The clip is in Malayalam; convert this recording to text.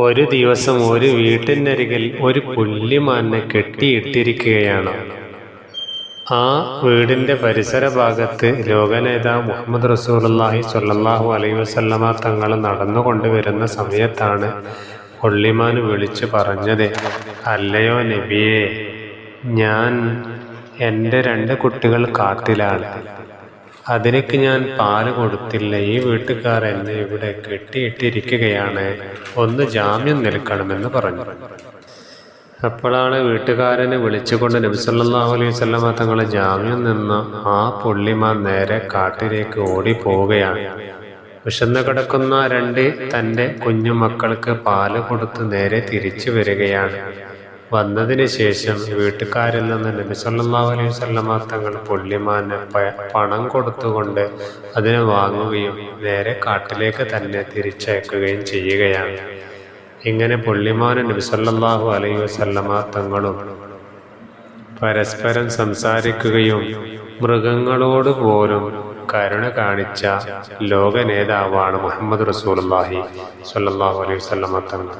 ഒരു ദിവസം ഒരു വീട്ടിനരികിൽ ഒരു പുല്ലിമാനെ കെട്ടിയിട്ടിരിക്കുകയാണ്. ആ വീടിന്റെ പരിസര ഭാഗത്ത് ലോകനേതാവ് മുഹമ്മദ് റസൂലുള്ളാഹി സ്വല്ലല്ലാഹു അലൈ വസല്ലമ തങ്ങൾ നടന്നുകൊണ്ട് വരുന്ന സമയത്താണ് പുള്ളിമാൻ വിളിച്ചു പറഞ്ഞത് അല്ലയോ നബിയെ ഞാൻ എന്റെ രണ്ട് കുട്ടികൾ കാട്ടിലാണ് അതിനൊക്കെ ഞാൻ പാൽ കൊടുത്തില്ല. ഈ വീട്ടുകാർ എന്നെ ഇവിടെ കെട്ടിയിട്ടിരിക്കുകയാണ്. ഒന്ന് ജാമ്യം നിൽക്കണമെന്ന് പറഞ്ഞു. അപ്പോഴാണ് വീട്ടുകാരനെ വിളിച്ചുകൊണ്ട് നബിസല്ലാഹു അലൈഹി സ്വല്ലമ തങ്ങളെ ജാമ്യം നിന്ന് ആ പുള്ളിമാൻ നേരെ കാട്ടിലേക്ക് ഓടി പോവുകയാണ് വിശന്ന് കിടക്കുന്ന രണ്ട് തന്റെ കുഞ്ഞുമക്കൾക്ക് പാൽ കൊടുത്ത് നേരെ തിരിച്ചു വരികയാണ്. വന്നതിന് ശേഷം വീട്ടുകാരിൽ നിന്ന് നബി സല്ലല്ലാഹു അലൈഹി വസല്ലമ തങ്ങൾ പുള്ളിമാന് പണം കൊടുത്തുകൊണ്ട് അതിനെ വാങ്ങുകയും നേരെ കാട്ടിലേക്ക് തന്നെ തിരിച്ചയക്കുകയും ചെയ്യുകയാണ്. ഇങ്ങനെ പുള്ളിമാന് നബി സല്ലല്ലാഹു അലൈഹി വസല്ലമ തങ്ങളും പരസ്പരം സംസാരിക്കുകയും മൃഗങ്ങളോട് പോലും കരുണ കാണിച്ച ലോക നേതാവാണ് മുഹമ്മദ് റസൂലുള്ളാഹി സ്വല്ലല്ലാഹു അലൈഹി വസല്ലമ തങ്ങൾ.